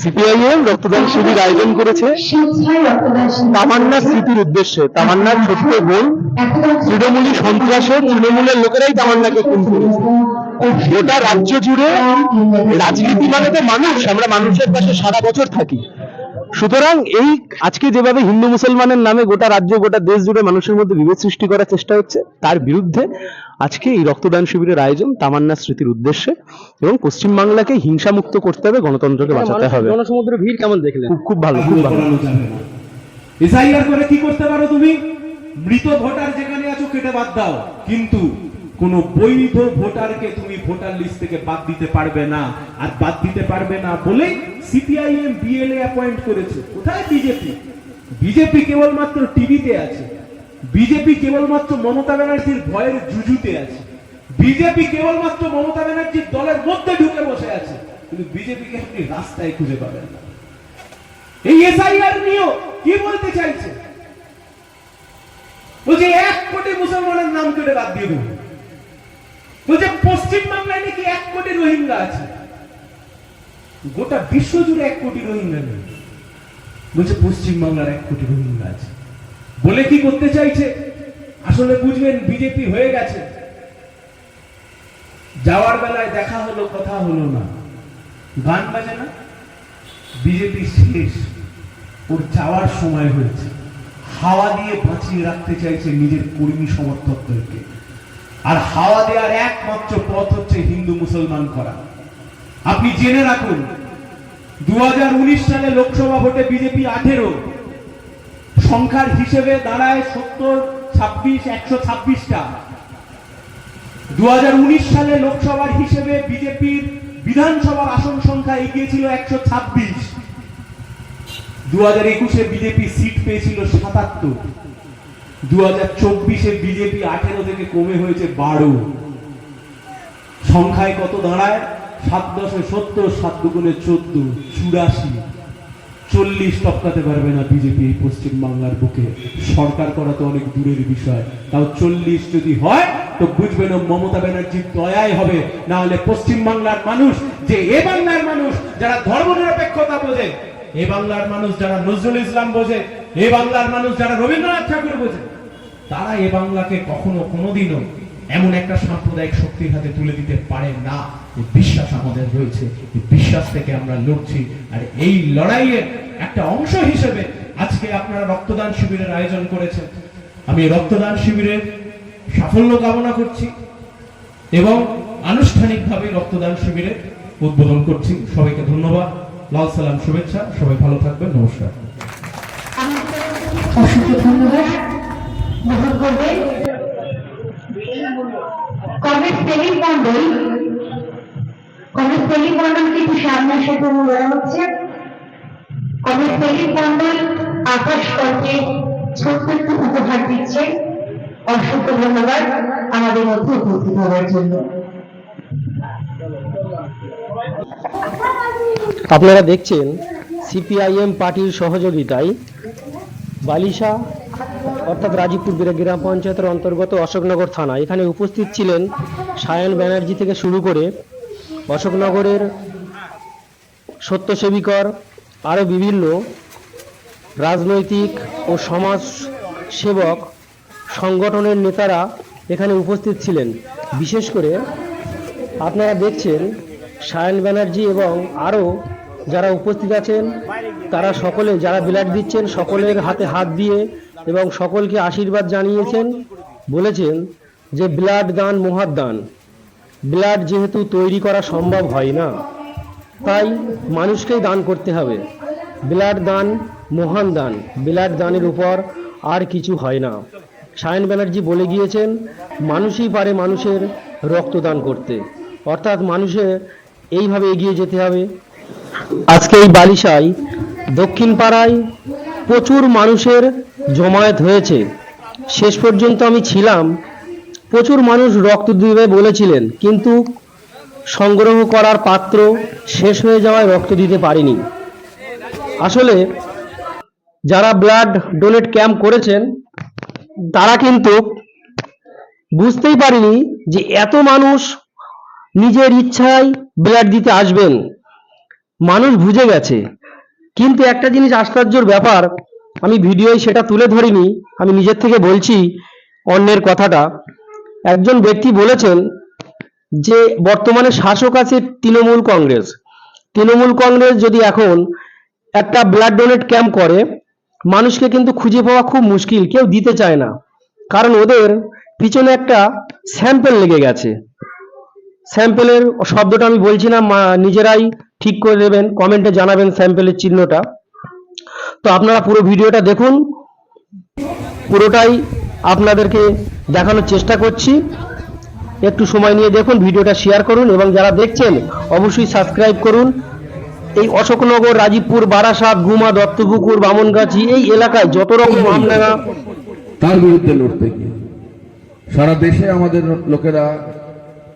CPIM রক্তদান শিবির আয়োজন করেছে। তামান্নার স্মৃতির উদ্দেশ্যে তামান্নার ছোট্ট বোন তৃণমূলী সন্ত্রাসে তৃণমূলের লোকেরাই তামান্নাকে খুন করেছে। গোটা রাজ্য জুড়ে রাজনীতি মানে তো মানুষ আমরা মানুষের পাশে সারা বছর থাকি। সুতরাং এই আজকে যেভাবে হিন্দু মুসলমানের নামে গোটা রাজ্য গোটা দেশ জুড়ে মানুষের মধ্যে বিভেদ সৃষ্টি করার চেষ্টা হচ্ছে তার বিরুদ্ধে আজকে এই রক্তদান শিবিরের আয়োজন তামান্না স্মৃতির উদ্দেশ্যে এবং পশ্চিমবাংলাকে হিংসামুক্ত করতে হবে গণতন্ত্রকে বাঁচাতে হবে। জনসমুদ্র ভিড় কেমন দেখলেন? খুব খুব ভালো খুব ভালো। এসআইআর করে কি করতে পারো তুমি? মৃত ভোটার যেখানে আছো কেটে বাদ দাও। কিন্তু কোন বৈধ ভোটারকে তুমি ভোটার লিস্ট থেকে বাদ দিতে পারবে না। আর বাদ দিতে পারবে না বলেই সিপিআইএম বিএলএ অ্যাপয়েন্ট করেছে। কোথায় বিজেপি? বিজেপি কেবলমাত্র টিভিতে আছে। বিজেপি কেবলমাত্র মমতা ব্যানার্জির ভয়ের জুজুতে আছে। বিজেপি কেবলমাত্র মমতা ব্যানার্জির দলের মধ্যে ঢুকে বসে আছে, কিন্তু বিজেপিকে আপনি রাস্তায় খুঁজে পাবেন না। এই এসআইআর নিয়েও কি বলতে চাইছে? বলছে, এক কোটি মুসলমানের নাম কেটে বাদ দিয়ে দেবো। বলছে পশ্চিম বাংলায় নাকি এক কোটি রোহিঙ্গা আছে। গোটা বিশ্ব জুড়ে এক কোটি রোহিঙ্গা নেই। বলছে পশ্চিম বাংলার এক কোটি রোহিঙ্গা আছে। বলে কি করতে চাইছে? আসলে বুঝবেন, বিজেপি হয়ে গেছে। যাওয়ার বেলায় দেখা হলো, কথা হলো না। গান বাজে না? বিজেপি শেষ। ওর যাওয়ার সময় হয়েছে। হাওয়া দিয়ে বাঁচিয়ে রাখতে চাইছে নিজের কর্মী সমর্থকদেরকে। আর হাওয়া দেওয়ার একমাত্র পথ হচ্ছে হিন্দু মুসলমান করা। আপনি জেনে রাখুন দু হাজার উনিশ সালে লোকসভা ভোটে বিজেপি আঠেরো সংখ্যার হিসেবে দাঁড়ায় সত্তর, ছাব্বিশ, একশো ছাব্বিশটা। দু সালে লোকসভার হিসেবে বিজেপির বিধানসভার আসন সংখ্যা এগিয়ে ছিল একশো ছাব্বিশ। দু হাজার একুশে বিজেপি সিট পেয়েছিল সাতাত্তর। দু হাজার চব্বিশে বিজেপি আঠেরো থেকে কমে হয়েছে বারো। সংখ্যায় কত দাঁড়ায়? সাত দশে সত্তর, সাত দুগুণে চোদ্দ, চুরাশি। চল্লিশ টপকাতে পারবে না বিজেপি এই পশ্চিম বাংলার বুকে। সরকার করা তো অনেক দূরের বিষয়। তাও চল্লিশ যদি হয়, তো বুঝবেন মমতা ব্যানার্জির দয়াই হবে। না হলে পশ্চিম বাংলার মানুষ, যে এ বাংলার মানুষ, যারা ধর্ম নিরপেক্ষতা বোঝে, এ বাংলার মানুষ যারা নজরুল ইসলাম বোঝে, এ বাংলার মানুষ যারা রবীন্দ্রনাথ ঠাকুর বোঝে, তারা এ বাংলাকে কখনো কোনোদিনও এমন একটা সাম্প্রদায়িক শক্তির হাতে তুলে দিতে পারে না বিশ্বাস আমাদের রয়েছে বিশ্বাস থেকে আমরা লড়ছি। আর এই লড়াইয়ের একটা অংশ হিসেবে আজকে আপনারা রক্তদান শিবিরের আয়োজন করেছেন। আমি রক্তদান শিবিরের সাফল্য কামনা করছি এবং আনুষ্ঠানিকভাবে রক্তদান শিবিরে উদ্বোধন করছি। সবাইকে ধন্যবাদ। লাল সালাম, শুভেচ্ছা। সবাই ভালো থাকবেন। নমস্কার। অসংখ্য ধন্যবাদ। কংগ্রেস সেলিম মন্ডল কংগ্রেস সেলিম মন্ডলকে একটু সামনে আসে জন্য বলা হচ্ছে? কংগ্রেস সেলিম মন্ডল আকাশ করতে ছোট্ট একটু উপহার দিচ্ছে। অসংখ্য ধন্যবাদ আমাদের মধ্যে উপস্থিত হওয়ার জন্য। আপনারা দেখছেন সিপিআইএম পার্টির সহযোগিতায় বালিশা অর্থাৎ রাজীবপুর গ্রাম পঞ্চায়েতের অন্তর্গত অশোকনগর থানা। এখানে উপস্থিত ছিলেন সায়ন ব্যানার্জি থেকে শুরু করে অশোকনগরের সত্যসেবিকর আরও বিভিন্ন রাজনৈতিক ও সমাজ সেবক সংগঠনের নেতারা এখানে উপস্থিত ছিলেন। বিশেষ করে আপনারা দেখছেন সায়ন ব্যানার্জি এবং আরও যারা উপস্থিত আছেন, তারা সকলে যারা ব্লাড দিচ্ছেন, সকলের হাতে হাত দিয়ে এবং সকলকে আশীর্বাদ জানিয়েছেন, বলেছেন যে ব্লাড দান মহাদ দান। ব্লাড যেহেতু তৈরি করা সম্ভব হয় না, তাই মানুষকেই দান করতে হবে। ব্লাড দান মহান দান ব্লাড দানের উপর আর কিছু হয় না। সায়ন ব্যানার্জি বলে গিয়েছেন, মানুষই পারে মানুষের রক্তদান করতে। অর্থাৎ মানুষের এইভাবে এগিয়ে যেতে হবে। আজকে এই বালিশায় দক্ষিণ পাড়ায় প্রচুর মানুষের জমায়েত হয়েছে। শেষ পর্যন্ত আমি ছিলাম। প্রচুর মানুষ রক্ত দিবে বলেছিলেন, কিন্তু সংগ্রহ করার পাত্র শেষ হয়ে যাওয়ায় রক্ত দিতে পারিনি। আসলে যারা ব্লাড ডোনেট ক্যাম্প করেছেন, তারা কিন্তু বুঝতেই পারিনি যে এত মানুষ নিজের ইচ্ছায় ব্লাড দিতে আসবেন। মানুষ বুঝে গেছে। কিন্তু একটা জিনিস আশ্চর্যের ব্যাপার, আমি ভিডিওয় সেটা তুলে ধরিনি, আমি নিজের থেকে বলছি অন্যের কথাটা। একজন ব্যক্তি বলেছেন যে, বর্তমানে শাসক আছে তৃণমূল কংগ্রেস। তৃণমূল কংগ্রেস যদি এখন একটা ব্লাড ডোনেট ক্যাম্প করে, মানুষকে কিন্তু খুঁজে পাওয়া খুব মুশকিল, কেউ দিতে চায় না। কারণ ওদের পিছনে একটা স্যাম্পেল লেগে গেছে। স্যাম্পেলের শব্দটা আমি বলছি না নিজেরাই ঠিক করে দেবেন কমেন্টে জানাবেন স্যাম্পেলের চিহ্নটা। তো আপনারা পুরো ভিডিওটা দেখুন, পুরোটাই আপনাদেরকে দেখানোর চেষ্টা করছি। একটু সময় নিয়ে দেখুন, ভিডিওটা শেয়ার করুন এবং যারা দেখছেন, অবশ্যই সাবস্ক্রাইব করুন। এই অশোকনগর, রাজীবপুর, বারাসাত, গুমা, দত্তপুকুর, বামনগাছি, এই এলাকায় যত রকম তার বিরুদ্ধে লড়তে গিয়ে। সারা দেশে আমাদের লোকেরা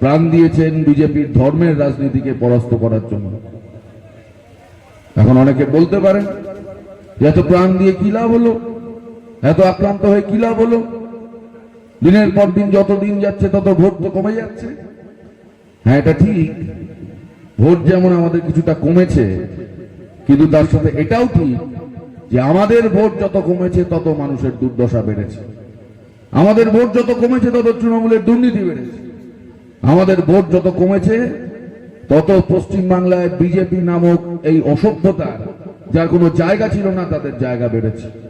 প্রাণ দিয়েছেন বিজেপির ধর্মের রাজনীতিকে পরাস্ত করার জন্য। এখন অনেকে বলতে পারেন এত প্রাণ দিয়ে কি লাভ হলো? এত আক্রান্ত হয়ে কি লাভ হলো? দিনের পর দিন যত দিন যাচ্ছে, তত ভোট তো কমে যাচ্ছে। হ্যাঁ এটা ঠিক। ভোট যেমন আমাদের কিছুটা কমেছে, কিন্তু তার সাথে এটাও ঠিক যে আমাদের ভোট যত কমেছে, তত মানুষের দুর্দশা বেড়েছে। আমাদের ভোট যত কমেছে, তত তৃণমূলের দুর্নীতি বেড়েছে। আমাদের ভোট যত কমেছে, তত পশ্চিমবাংলায় বিজেপি নামক এই অসভ্যতার, যার কোনো জায়গা ছিল না, তাদের জায়গা বেড়েছে।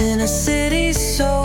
In a city so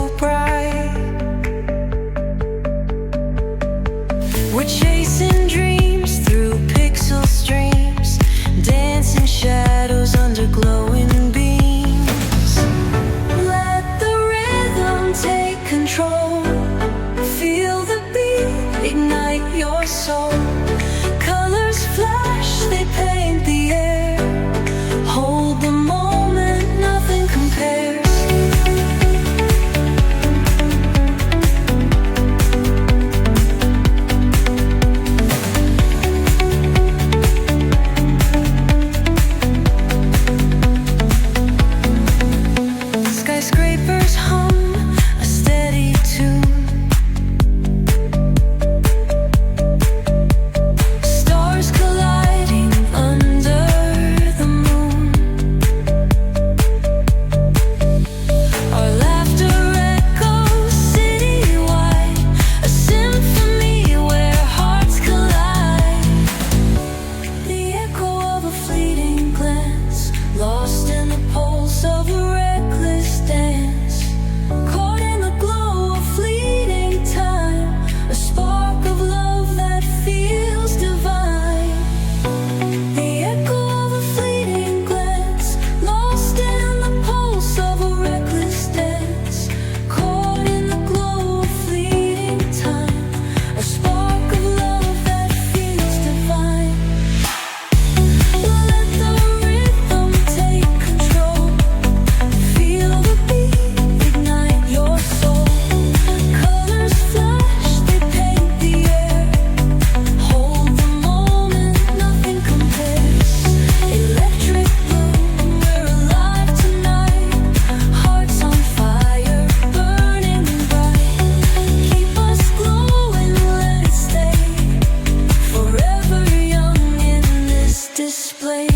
this place.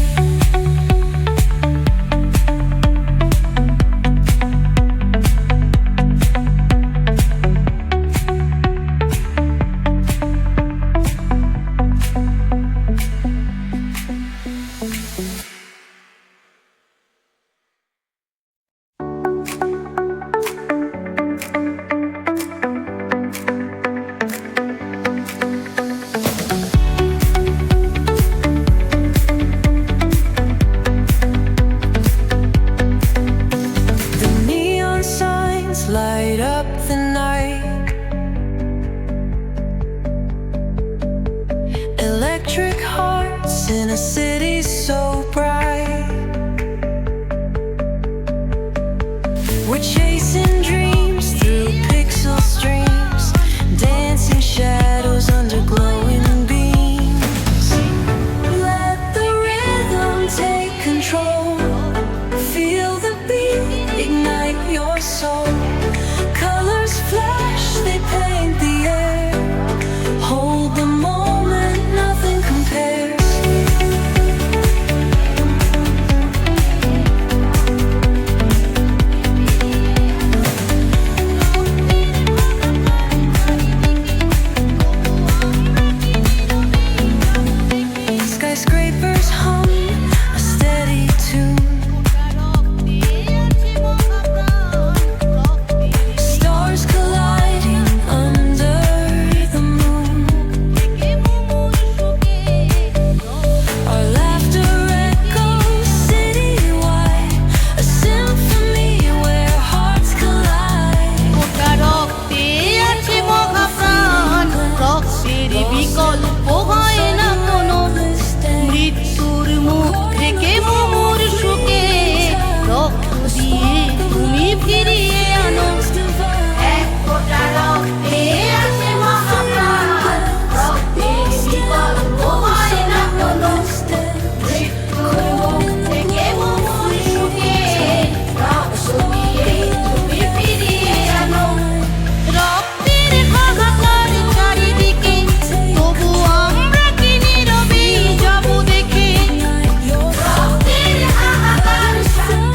In a city so bright.